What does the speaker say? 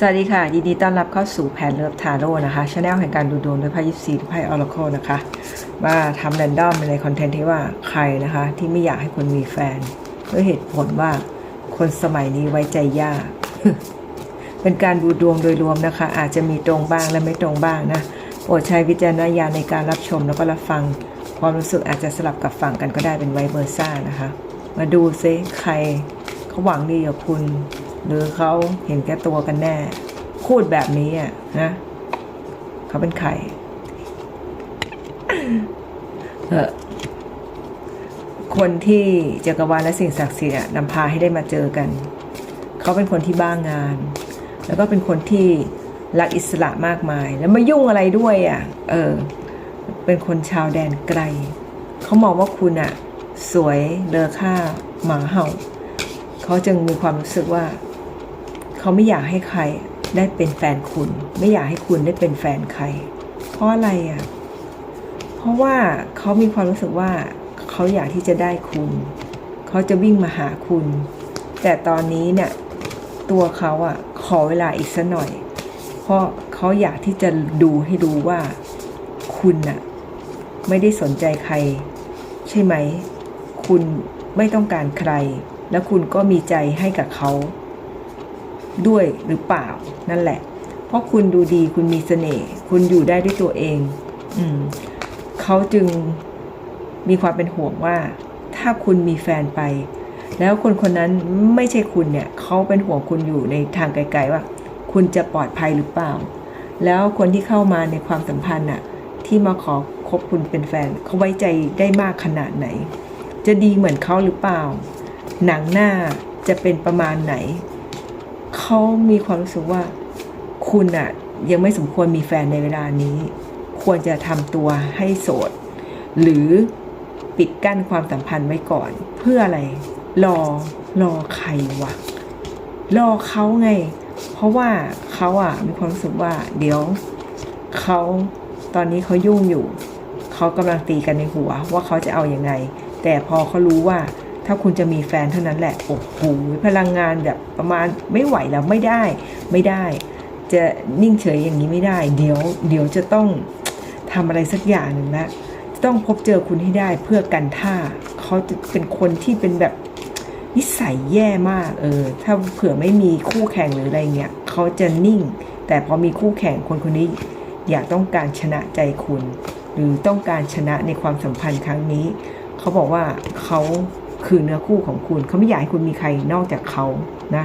สวัสดีค่ะ ยินดีต้อนรับเข้าสู่แผนเลิฟทาโร่นะคะชาแนลแห่งการดูดวงด้วยไพ่ยิปซีไพ่ออร์โคนะคะมาทำแรนดอมในคอนเทนต์ที่ว่าใครนะคะ ที่ไม่อยากให้คุณมีแฟนด้วยเหตุผลว่าคนสมัยนี้ไว้ใจยาก เป็นการดูดวงโดยรวมนะคะ อาจจะมีตรงบ้างและไม่ตรงบ้างนะโปรดใช้วิจารณญาณในการรับชมแล้วก็รับฟัง ความรู้สึกอาจจะสลับกับฝั่งกันก็ได้เป็นไวเบอร์ซ่านะคะ มาดูซิใครเขาหวังดีกับคุณ หรือเขาเห็นแก่ตัวกันแน่ พูดแบบนี้อะนะเขาเป็นใครเออคนที่จักรวาลและสิ่งศักดิ์สิทธิ์นำพาให้ได้มาเจอกัน เขาเป็นคนที่บ้างงาน แล้วก็เป็นคนที่รักอิสระมากมาย แล้วไมายุ่งอะไรด้วยอะ เออ เป็นคนชาวแดนไกล เขามองว่าคุณอะ สวยเลอค่าหมาเห่า เขาจึงมีความรู้สึกว่า เขาไม่อยากให้ใครได้เป็นแฟนคุณ ไม่อยากให้คุณได้เป็นแฟนใคร เพราะอะไรอะ เพราะว่าเขามีความรู้สึกว่าเขาอยากที่จะได้คุณ เขาจะวิ่งมาหาคุณ แต่ตอนนี้เนี่ยตัวเขาอะขอเวลาอีกสักหน่อย เพราะเขาอยากที่จะดูให้ดูว่าคุณน่ะไม่ได้สนใจใคร ใช่ไหม คุณไม่ต้องการใคร แล้วคุณก็มีใจให้กับเขา ด้วยหรือเปล่านั่นแหละ เพราะคุณดูดีคุณมีเสน่ห์คุณอยู่ได้ด้วยตัวเอง อืมเขาจึงมีความเป็นห่วงว่า ถ้าคุณมีแฟนไป แล้วคนคนนั้นไม่ใช่คุณเนี่ยเขาเป็นห่วงคุณอยู่ในทางไกลๆว่า คุณจะปลอดภัยหรือเปล่า แล้วคนที่เข้ามาในความสัมพันธ์น่ะ ที่มาขอคบคุณเป็นแฟนเขาไว้ใจได้มากขนาดไหน จะดีเหมือนเขาหรือเปล่า หนังหน้าจะเป็นประมาณไหน เขามีความรู้สึกว่าคุณอะยังไม่สมควรมีแฟนในเวลานี้ ควรจะทำตัวให้โสด หรือปิดกั้นความสัมพันธ์ไว้ก่อน เพื่ออะไร รอรอใครวะรอเขาไง เพราะว่าเขาอะมีความรู้สึกว่า เดี๋ยวเขาตอนนี้เขายุ่งอยู่ เขากำลังตีกันในหัวว่าเขาจะเอาอยัางไง แต่พอเขารู้ว่า ถ้าคุณจะมีแฟนเท่านั้นแหละโอ้โหพลังงานแบบประมาณไม่ไหวแล้วไม่ได้ไม่ได้ จะนิ่งเฉยอย่างนี้ไม่ได้ เดี๋ยวเดี๋ยวจะต้องทำอะไรสักอย่างหนึ่งละจะต้องพบเจอคุณให้ได้เพื่อกันท่าเขาจะเป็นคนที่เป็นแบบนิสัยแย่มากเออถ้าเผื่อไม่มีคู่แข่งหรืออะไรเงี้ยเขาจะนิ่ง แต่พอมีคู่แข่งคนคนนี้ อยากต้องการชนะใจคุณ หรือต้องการชนะในความสัมพันธ์ครั้งนี้ เขาบอกว่าเขา คือเนื้อคู่ของคุณ เขาไม่อยากให้คุณมีใครนอกจากเขานะ